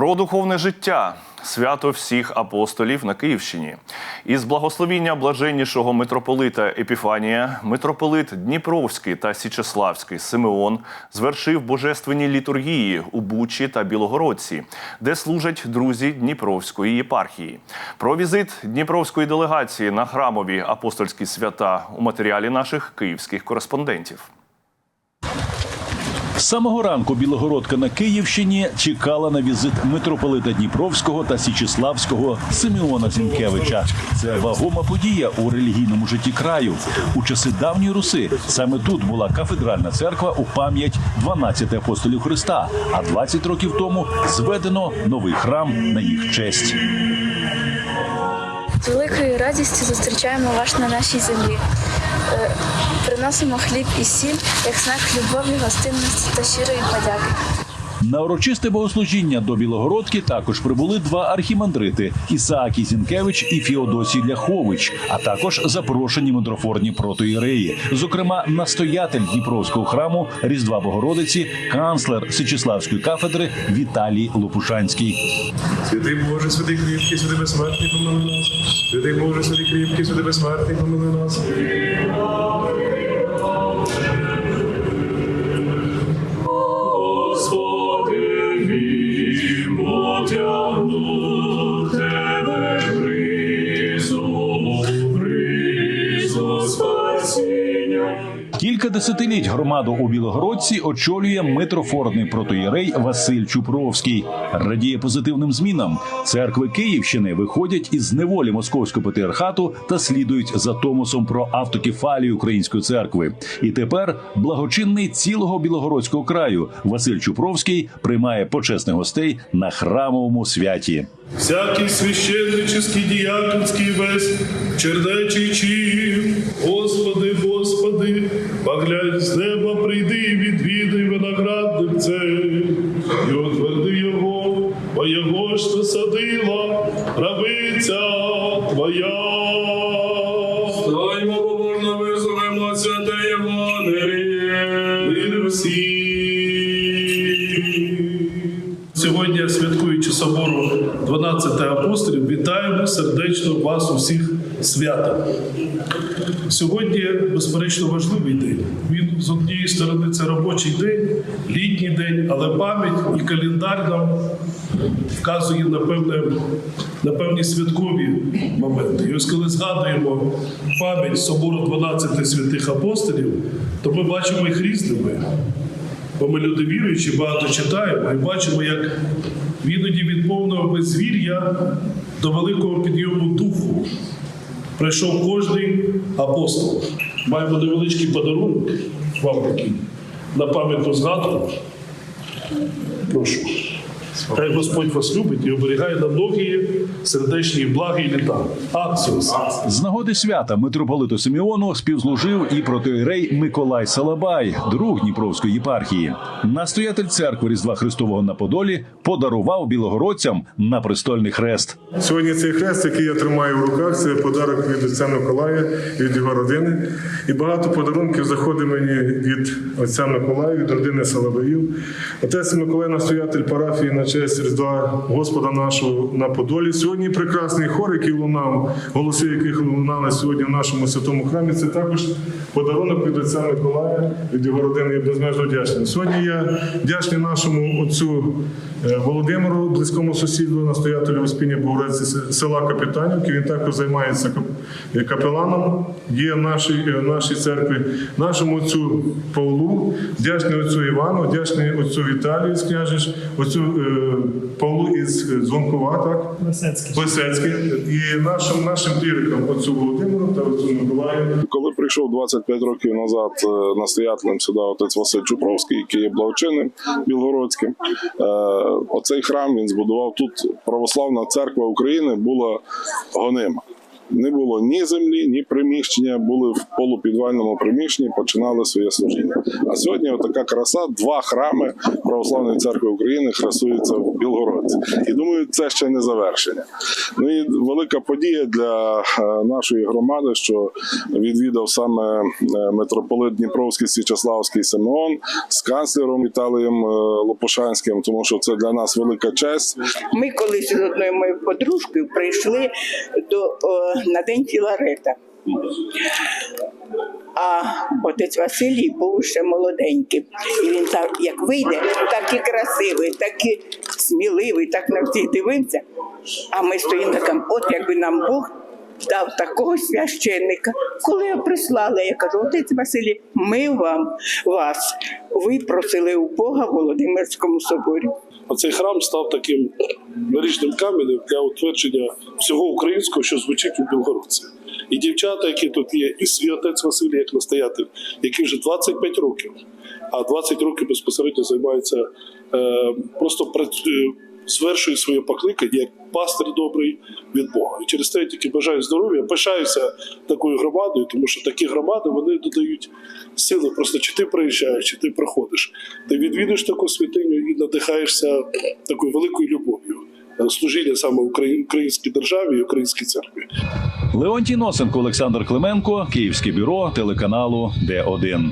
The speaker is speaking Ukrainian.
Про духовне життя свято всіх апостолів на Київщині. Із благословіння блаженнішого митрополита Епіфанія, митрополит Дніпровський та Січеславський Симеон звершив божественні літургії у Бучі та Білогородці, де служать друзі Дніпровської єпархії. Про візит Дніпровської делегації на храмові апостольські свята у матеріалі наших київських кореспондентів. Самого ранку Білогородка на Київщині чекала на візит митрополита Дніпровського та Січеславського Симеона Зінкевича. Це вагома подія у релігійному житті краю. У часи давньої Руси саме тут була кафедральна церква у пам'ять 12 апостолів Христа. А 20 років тому зведено новий храм на їх честь. З великою радістю зустрічаємо вас на нашій землі. Е, Приносимо хліб і сіль як знак любові, гостинності та щирої подяки. На урочисте богослужіння до Білогородки також прибули два архімандрити Ісаакій Зінкевич і Фіодосій Ляхович, а також запрошені митрофорні протоїреї, зокрема настоятель Дніпровського храму Різдва Богородиці, канцлер Сичеславської кафедри Віталій Лопушанський. Святий Боже, святий кріпкий, святий безсмертний, помили нас. Святий Боже, святий кріпкий, святий безсмертний, помили нас. 江路 десятиліть громаду у Білогородці очолює митрофорний протоєрей Василь Чупровський. Радіє позитивним змінам. Церкви Київщини виходять із неволі московського патріархату та слідують за томосом про автокефалію української церкви. І тепер благочинний цілого білогородського краю Василь Чупровський приймає почесних гостей на храмовому святі. Всякий священнический, діяконський весь, чернечий Господи, поглянь з неба, прийди і відвідай виноградник цей, і утверди його, бо його ж посадила рабиця Твоя. Стоймо поборно визовемо святе Євангеліє. Сьогодні, святкуючи собору 12 апостолів, вітаємо сердечно вас усіх свята. Сьогодні, безперечно, важливий день. Він з однієї сторони це робочий день, літній день, але пам'ять і календар нам вказує на певне на певні святкові моменти. І ось коли згадуємо пам'ять собору 12 святих апостолів, то ми бачимо їх різними. Бо ми люди віруючі, багато читаємо і бачимо, як іноді від повного безвір'я до великого підйому духу прийшов кожний апостол. Маємо невеличкий подарунок вам такий на пам'ятну згадку. Прошу. Хай Господь вас любить і оберігає на многі сердечні благі літа. Аксіос. З нагоди свята митрополиту Симеону співслужив і протоїрей Миколай Салабай, друг Дніпровської єпархії. Настоятель церкви Різдва Христового на Подолі подарував білогородцям на престольний хрест. Сьогодні цей хрест, який я тримаю в руках, це подарок від отця Миколая і від його родини. І багато подарунків заходить мені від отця Миколая, від родини Соловеїв. Отець Миколай, настоятель парафії на честь Різдва Господа нашого на Подолі. Сьогодні прекрасний хор, який лунав, голоси яких лунали сьогодні в нашому святому храмі. Це також подарунок від отця Миколая, від його родини. Я безмежно вдячний. Сьогодні я вдячний нашому отцю Володимиру, близькому сусіду, настоятелю Успіння Богородиці с- села Капітанівки. Він також займається е, капеланом, є в нашій, е, в нашій церкві. Нашому отцю Павлу, вдячний отцю Івану, вдячний отцю Віталію з княжич, отцю е, Павлу із е, Дзвонкова, так? Лисецький. І нашим, нашим клірикам, отцю Володимиру та отцю Миколаю. Коли прийшов 25 років назад е, настоятелем сюди отець Василь Чупровський, який є благочинним білгородським, е, оцей храм він збудував тут. Православна церква України була гонима. Не було ні землі, ні приміщення, були в полупідвальному приміщенні, починали своє служіння. А сьогодні така краса, два храми Православної церкви України красуються в Білгородці. І думаю, це ще не завершення. Ну і велика подія для е, нашої громади, що відвідав саме е, митрополит Дніпровський Січеславський Симеон з канцлером Віталієм е, Лопушанським, тому що це для нас велика честь. Ми колись з одною моєю подружкою прийшли до, о, на день Філарета. А отець Василій був ще молоденький. І він так, як вийде, так і красивий, так і сміливий, так на всіх дивився. А ми стоїмо там, от якби нам Бог дав такого священника. Коли я прислала, я кажу, отець Василій, ми вам вас випросили у Бога в Володимирському соборі. Оцей храм став таким наріжним каменем для утвердження всього українського, що звучить у Білгородці. І дівчата, які тут є, і свій отець Василій, як настоятель, який вже 25 років, а 20 років безпосередньо займається е, просто працює, звершує своє покликання як пастир добрий від Бога. І через те я тільки бажаю здоров'я, пишаюся такою громадою, тому що такі громади вони додають сили. Просто чи ти приїжджаєш, чи ти приходиш, ти відвідуєш таку святиню і надихаєшся такою великою любов'ю. Служіння саме українській державі і українській церкві. Леонтій Носенко, Олександр Клименко, Київське бюро телеканалу Д1.